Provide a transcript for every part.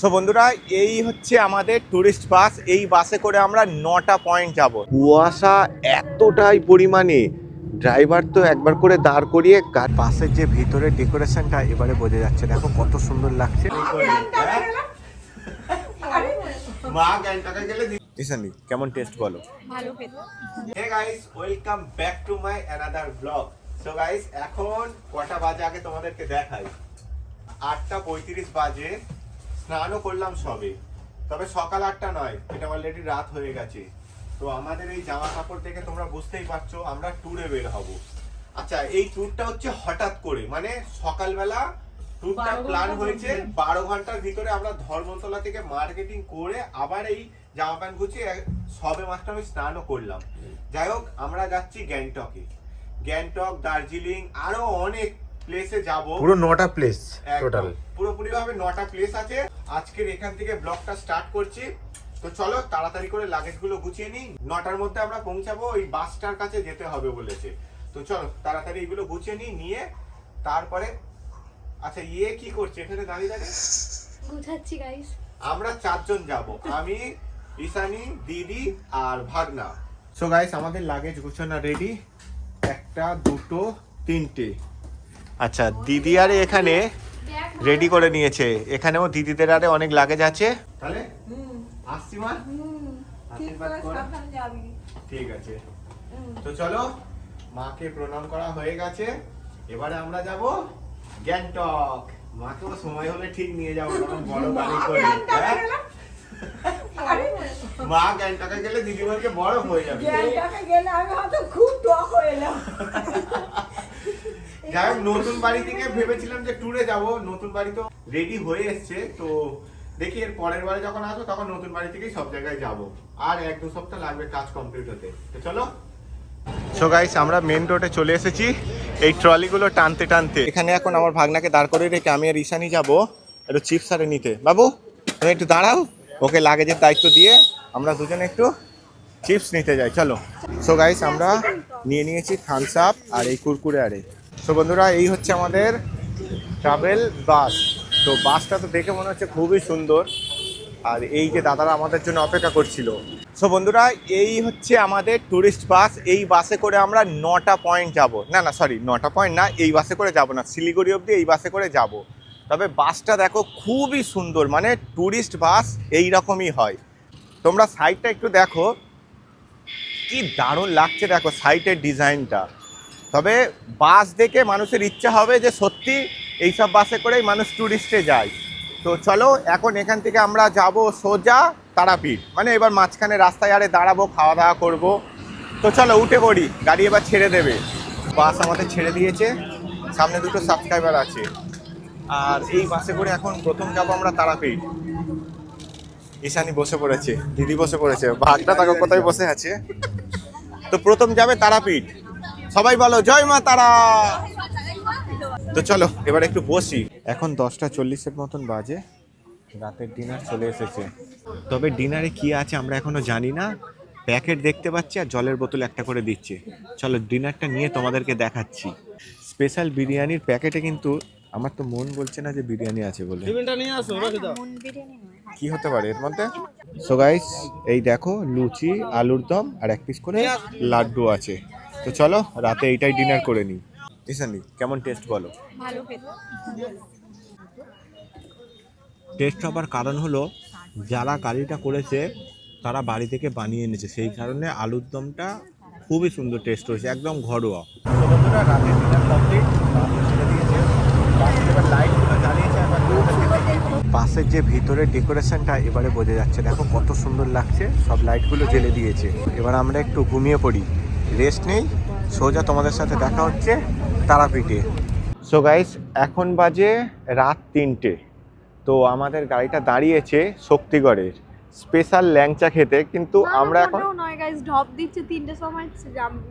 So বন্ধুরা এই হচ্ছে আমাদের টুরিস্ট বাস এই বাসে করে আমরা নটা পয়েন্ট যাব। কুয়াশা এতটাই পরিমাণে। ড্রাইভার তো একবার করে দাঁড় করিয়ে কার বাসের যে ভিতরে ডেকোরেশনটা এবারে বোঝা যাচ্ছে। দেখো কত সুন্দর লাগছে। মা গ্যাংটকে গেলে দিশানি কেমন টেস্ট বলো? ভালো hey guys welcome back to my another blog so guys এখন কটা বাজে আগে তোমাদেরকে দেখাই। আটটা পঁয়ত্রিশ বাজে। স্নানও করলাম সবে। তবে সকাল আটটা নয় এটা অলরেডি রাত হয়ে গেছে। তো আমাদের এই জামা কাপড় দেখে তোমরা বুঝতেই পারছ আমরা ট্যুরে বের হব। আচ্ছা এই ট্যুরটা হচ্ছে হঠাৎ করে মানে সকালবেলা ট্যুরটা প্ল্যান হয়েছে বারো ঘণ্টার ভিতরে আমরা ধর্মতলা থেকে মার্কেটিং করে আবার এই জামা প্যান্ট গুছিয়ে সবে মাত্র আমি স্নানও করলাম। যাই হোক আমরা যাচ্ছি গ্যাংটকে। গ্যাংটক দার্জিলিং আরও অনেক প্লেসে যাব। পুরো নটা প্লেস টোটাল পুরোপুরি ভাবে নটা প্লেস আছে। আজকের এখান থেকে ব্লগটা স্টার্ট করছি। তো চলো তাড়াতাড়ি করে লাগেজগুলো গুছিয়ে নিই। নটার মধ্যে আমরা পৌঁছাবো ওই বাসটার কাছে যেতে হবে বলেছে। তো চলো তাড়াতাড়ি এগুলো গুছিয়ে নিই নিয়ে তারপরে আচ্ছা ইয়ে কি করছে? এখানে দাঁড়িয়ে দাঁড়িয়ে। গুছাচ্ছি গাইস আমরা চারজন যাব। আমি ঈশানি দিদি আর ভাগনা। সো গাইস আমাদের লাগেজ গুছানো রেডি একটা দুটো তিনটে। আচ্ছা দিদি আর এখানে রেডি করে নিয়েছে। এখানেও দিদিদের আরে অনেক লাগেজ আছে। তাহলে আসছি মা। ঠিক আছে তো চলো মাকে প্রণাম করা হয়ে গেছে। এবারে আমরা যাব গ্যাংটক। মাকেও সময় হলে ঠিক নিয়ে যাব বড় গাড়ি করে। হ্যাঁ? মা গ্যাংটকে গেলে দিদি বলকে বড় হয়ে যাবে। গ্যাংটকে গেলে আমি হয়তো খুব টক যাই হোক নতুন বাড়ি থেকে ভেবেছিলাম যে ট্যুরে যাব নতুন বাড়ি তো রেডি হয়ে এসছে তো দেখি এর পরের বারে যখন আসব তখন নতুন বাড়ি থেকেই সব জায়গায় যাব। আর এক দু সপ্তাহ লাগবে কাজ কমপ্লিট হতে। তো চলো। সো গাইস আমরা মেন রোডে চলে এসেছি। এই ট্রলিগুলো টানতে টানতে। এখানে এখন আমার ভাগনাকে দাঁড় করে রেখে আমি আর ঈশানি যাব একটু চিপস আরে নিতে। বাবু তুমি একটু দাঁড়াও ওকে লাগেজের দায়িত্ব দিয়ে আমরা দুজনে একটু চিপস নিতে যাই। চলো। সো গাইস আমরা নিয়ে নিয়েছি থামস আপ আর এই কুরকুরে আরে। তো বন্ধুরা, এই হচ্ছে আমাদের ট্রাভেল বাস তো বাসটা তো দেখে মনে হচ্ছে খুবই সুন্দর। আর এই যে দাদারা আমাদের জন্য অপেক্ষা করছিল। সো বন্ধুরা, এই হচ্ছে আমাদের টুরিস্ট বাস এই বাসে করে আমরা নটা পয়েন্ট যাব। না না সরি নটা পয়েন্ট না, এই বাসে করে যাব না। শিলিগুড়ি অবধি এই বাসে করে যাব। তবে বাসটা দেখো খুবই সুন্দর মানে টুরিস্ট বাস এই রকমই হয়। তোমরা সাইডটা একটু দেখো। কি দারুণ লাগছে দেখো সাইটের ডিজাইনটা তবে বাস দেখে মানুষের ইচ্ছা হবে যে সত্যি এইসব বাসে করেই মানুষ ট্যুরিস্টে যায়। তো চলো, এখন এখান থেকে আমরা যাব সোজা তারাপীঠ। মানে এবার মাঝখানে রাস্তায় আরে দাঁড়াবো, খাওয়া দাওয়া করব। তো চলো, উঠে পড়ি। গাড়ি এবার ছেড়ে দেবে। বাস আমাদের ছেড়ে দিয়েছে। সামনে দুটো সাবস্ক্রাইবার আছে। আর এই বাসে করে এখন প্রথম যাব আমরা তারাপীঠ। ঈশানি বসে পড়েছে, দিদি বসে পড়েছে, ভাগটা তাকে কোথায় বসে আছে। তো প্রথম যাবে তারাপীঠ। সবাই বলো জয় মা তারা। তো চলো এবার একটু বসি। এখন দশটা চল্লিশের মতন বাজে রাতের ডিনার চলে এসেছে। তবে ডিনারে কি আছে আমরা এখনও জানি না। প্যাকেট দেখতে পাচ্ছি আর জলের বোতল একটা করে দিচ্ছে। চলো ডিনারটা নিয়ে তোমাদেরকে দেখাচ্ছি। স্পেশাল বিরিয়ানির প্যাকেটে কিন্তু আমার তো মন বলছে না যে বিরিয়ানি আছে বলে। মন নয় কি হতে পারে এর মধ্যে? সো গাইস এই দেখো লুচি আলুর দম আর এক পিস করে লাড্ডু আছে। তো চলো রাতে এইটাই ডিনার করে নিই। ইসানি কেমন টেস্ট বলো? ভালো খেতে। টেস্ট হবার কারণ হলো যারা কারিটা করেছে তারা বাড়ি থেকে বানিয়ে এনেছে। সেই কারণে আলুর দমটা খুবই সুন্দর টেস্ট হয়েছে একদম ঘরোয়া। বাসের যে ভিতরে ডেকোরেশনটা এবারে বোঝা যাচ্ছে দেখো কত সুন্দর লাগছে। সব লাইটগুলো জ্বেলে দিয়েছে। এবার আমরা একটু ঘুমিয়ে পড়ি। রেস্ট নেই। সোজা তোমাদের সাথে দেখা হচ্ছে তারাপীঠে। সো গাইস এখন বাজে রাত তিনটে। তো আমাদের গাড়িটা দাঁড়িয়েছে শক্তিগড়ের। স্পেশাল ল্যাংচা খেতে কিন্তু আমরা এখন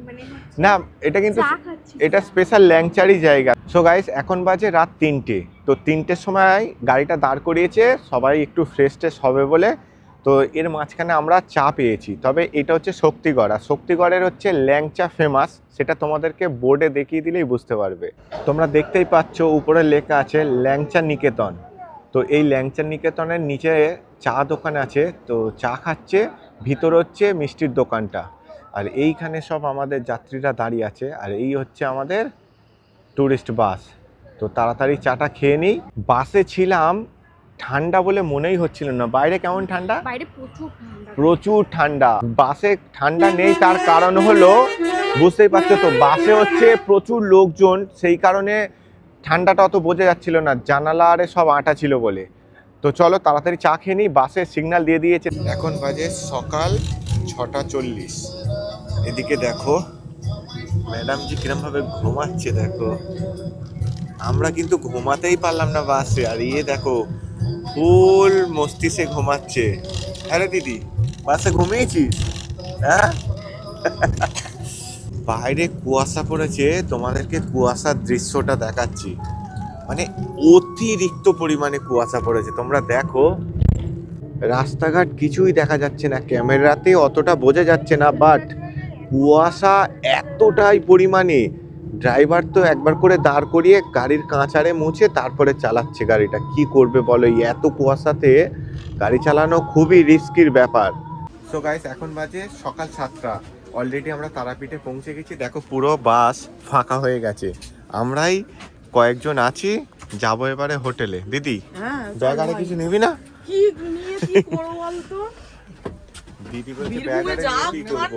মানে না এটা কিন্তু এটা স্পেশাল ল্যাংচারই জায়গা। সো গাইস এখন বাজে রাত তিনটে। তো তিনটের সময় গাড়িটা দাঁড় করিয়েছে সবাই একটু ফ্রেশ ট্রেশ হবে বলে তো এর মাঝখানে আমরা চা পেয়েছি। তবে এটা হচ্ছে শক্তিগড় শক্তিগড়ের হচ্ছে ল্যাংচা ফেমাস, সেটা তোমাদেরকে বোর্ডে দেখিয়ে দিলেই বুঝতে পারবে। তোমরা দেখতেই পাচ্ছ উপরে লেখা আছে ল্যাংচা নিকেতন। তো এই ল্যাংচা নিকেতনের নিচে চা দোকান আছে, তো চা খাচ্ছে, ভিতর হচ্ছে মিষ্টির দোকানটা। আর এইখানে সব আমাদের যাত্রীরা দাঁড়িয়ে আছে, আর এই হচ্ছে আমাদের ট্যুরিস্ট বাস তো তাড়াতাড়ি চাটা খেয়ে নিই। বাসে ছিলাম ঠান্ডা বলে মনেই হচ্ছিল না। বাইরে কেমন ঠান্ডা? বাইরে প্রচুর ঠান্ডা। প্রচুর ঠান্ডা। বাসে ঠান্ডা নেই তার কারণ হলো বুঝতেই পারছ তো বাসে হচ্ছে প্রচুর লোকজন সেই কারণে ঠান্ডাটা অত বোঝা যাচ্ছিল না জানালা আরে সব আটা ছিল বলে। তো চলো তাড়াতাড়ি চা খেয়ে নিই বাসে সিগন্যাল দিয়ে দিয়েছে। এখন বাজে সকাল ছটা চল্লিশ। এদিকে দেখো ম্যাডামজি কিরমভাবে ঘুমাচ্ছে দেখো। আমরা কিন্তু ঘুমাতেই পারলাম না বাসে আর ইয়ে দেখো ফুল মস্তিষ্কে ঘুমাচ্ছে। আরে দিদি, বাসে ঘুমিয়েছিস? হ্যাঁ? বাইরে কুয়াশা পড়েছে, তোমাদেরকে কুয়াশার দৃশ্যটা দেখাচ্ছি। মানে অতিরিক্ত পরিমাণে কুয়াশা পড়েছে, তোমরা দেখো। রাস্তাঘাট কিছুই দেখা যাচ্ছে না, ক্যামেরাতে অতটা বোঝা যাচ্ছে না বাট কুয়াশা এতটাই পরিমাণে ড্রাইভার তো একবার করে দাঁড় করিয়ে গাড়ির কাঁচারে মুছে তারপরে চালাচ্ছে গাড়িটা। কি করবে বলো? এই এত কুয়াশাতে গাড়ি চালানো খুবই রিস্কির ব্যাপার। সো গাইস এখন বাজে সকাল সাতটা। অলরেডি আমরা তারাপীঠে পৌঁছে গেছি। দেখো পুরো বাস ফাঁকা হয়ে গেছে। আমরাই কয়েকজন আছি যাব এবারে হোটেলে। দিদি হ্যাঁ ব্যাগ আরে কিছু নিবি না? কি নিয়ে কি করব বলতো? দিদি বলছে ব্যাগ আরে যা করব।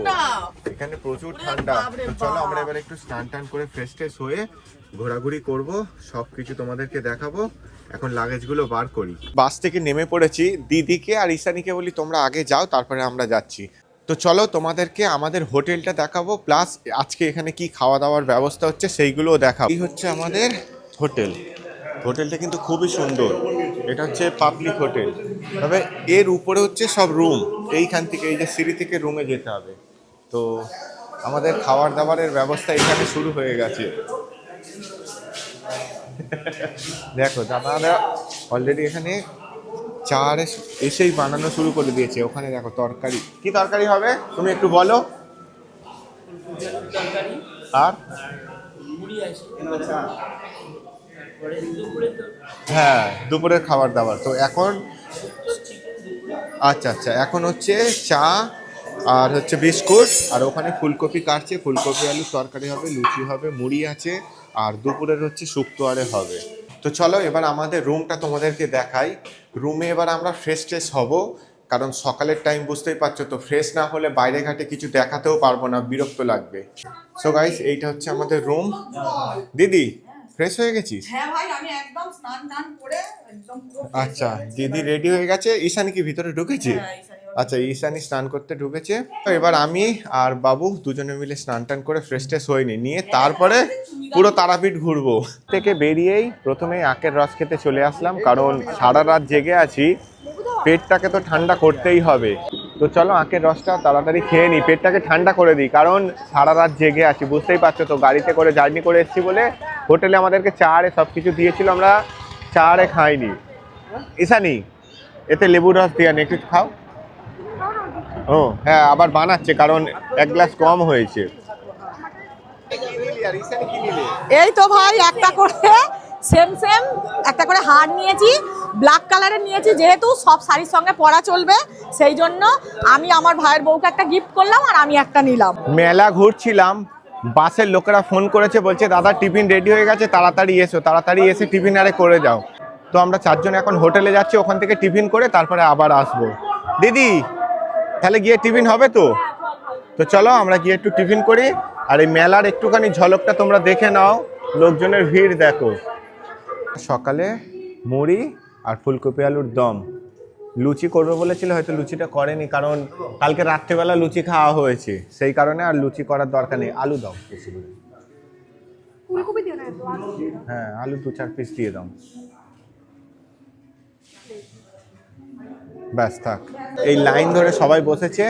এখানে প্রচুর ঠান্ডা। চলো আমরা এবার একটু স্নান টান করে ফ্রেশ ট্রেশ হয়ে ঘোরাঘুরি করব সব কিছু তোমাদেরকে দেখাবো। এখন লাগেজগুলো বার করি। বাস থেকে নেমে পড়েছি দিদিকে আর ঈশানীকে বলি তোমরা আগে যাও তারপরে আমরা যাচ্ছি। তো চলো তোমাদেরকে আমাদের হোটেলটা দেখাবো প্লাস আজকে এখানে কি খাওয়া দাওয়ার ব্যবস্থা হচ্ছে সেইগুলোও দেখাবো। এই হচ্ছে আমাদের হোটেল। হোটেলটা কিন্তু খুবই সুন্দর। এটা হচ্ছে পাবলিক হোটেল তবে এর উপরে হচ্ছে সব রুম এইখান থেকে এই যে সিঁড়ি থেকে রুমে যেতে হবে। তো আমাদের খাবার দাবারের ব্যবস্থা এখানে শুরু হয়ে গেছে। দেখো দাদারা অলরেডি এখানে চা আর এস- এসেই বানানো শুরু করে দিয়েছে। ওখানে দেখো তরকারি। কি তরকারি হবে? তুমি একটু বলো। আর মুড়ি আছে পরে দুপুরে তো হ্যাঁ দুপুরের খাবার দাবার। তো এখন আচ্ছা আচ্ছা এখন হচ্ছে চা আর হচ্ছে বিস্কুট আর ওখানে ফুলকপি কাটছে। ফুলকপি আলু তরকারি হবে, লুচি হবে, মুড়ি আছে আর দুপুরের হচ্ছে শুক্তো আরে হবে। তো চলো এবার আমাদের রুমটা তোমাদেরকে দেখাই। রুমে এবার আমরা ফ্রেশ ট্রেশ হব, কারণ সকালের টাইম বুঝতেই পারছ তো ফ্রেশ না হলে বাইরে ঘাটে কিছু দেখাতেও পারব না, বিরক্ত লাগবে। সো গাইস এইটা হচ্ছে আমাদের রুম দিদি ফ্রেশ হয়ে গেছিস? হ্যাঁ ভাই আমি একদম স্নান টান করে একদম আচ্ছা দিদি রেডি হয়ে গেছে। ঈশানি কি ভিতরে ঢুকেছে? হ্যাঁ, ঈশানী আচ্ছা ঈশানি স্নান করতে ঢুকেছে। তো এবার আমি আর বাবু দুজনে মিলে স্নান টান করে ফ্রেশ ট্রেশ হয়নি নিয়ে তারপরে পুরো তারাপীঠ ঘুরবো। থেকে বেরিয়েই প্রথমে আখের রস খেতে চলে আসলাম কারণ সারা রাত জেগে আছি। পেটটাকে তো ঠান্ডা করতেই হবে। তো চলো আখের রসটা তাড়াতাড়ি খেয়ে নিই পেটটাকে ঠান্ডা করে দিই কারণ সারা রাত জেগে আছি বুঝতেই পারছ তো গাড়িতে করে জার্নি করে এসেছি বলে হোটেলে আমাদেরকে চা আরে সব কিছু দিয়েছিল আমরা চা আরে খাইনি। ঈশানি এতে লেবুর রস দিয়ে একটু খাও। ও হ্যাঁ আবার বানাচ্ছে কারণ এক গ্লাস কম হয়েছে। এই তো ভাই একটা করে সেম সেম একটা করে হার নিয়েছি ব্ল্যাক কালারের নিয়েছি যেহেতু সব শাড়ির সঙ্গে পরা চলবে সেই জন্য আমি আমার ভাইয়ের বউকে একটা গিফট করলাম আর আমি একটা নিলাম। মেলা ঘুরছিলাম বাসের লোকেরা ফোন করেছে, বলছে, দাদা, টিফিন রেডি হয়ে গেছে, তাড়াতাড়ি এসো, তাড়াতাড়ি এসে টিফিন আরে করে যাও। তো আমরা চারজন এখন হোটেলে যাচ্ছি, ওখান থেকে টিফিন করে তারপরে আবার আসব। দিদি, তাহলে গিয়ে টিফিন হবে তো? তো চলো, আমরা গিয়ে একটু টিফিন করি, আর এই মেলার একটুখানি ঝলকটা তোমরা দেখে নাও, লোকজনের ভিড় দেখো। সকালে মুড়ি আর ফুলকপি আলুর দম। লুচি করবে বলেছিল হয়তো লুচিটা করেনি কারণ কালকে রাত্রেবেলা লুচি খাওয়া হয়েছে। সেই কারণে আর লুচি করার দরকার নেই। আলু দাও বেশি করে। ফুলকপি দিও না এত আলু দিও। না। হ্যাঁ আলু দু চার পিস দিয়ে দাও। ব্যাস থাক। এই লাইন ধরে সবাই বসেছে।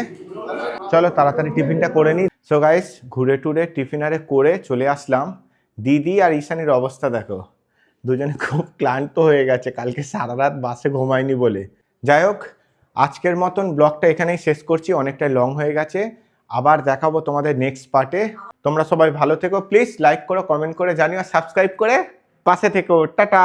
চলো তাড়াতাড়ি টিফিনটা করে নিই। সো গাইস ঘুরে টুরে টিফিন আরে করে চলে আসলাম। দিদি আর ঈশানির অবস্থা দেখো। দুজনে খুব ক্লান্ত হয়ে গেছে। কালকে সারা রাত বাসে ঘুমায়নি বলে। যাই হোক, আজকের মতন ব্লগটা এখানেই শেষ করছি, অনেকটাই লং হয়ে গেছে। আবার দেখাবো তোমাদের নেক্সট পার্টে তোমরা সবাই ভালো থেকো প্লিজ লাইক করো কমেন্ট করে জানিও সাবস্ক্রাইব করে পাশে থেকো। টাটা!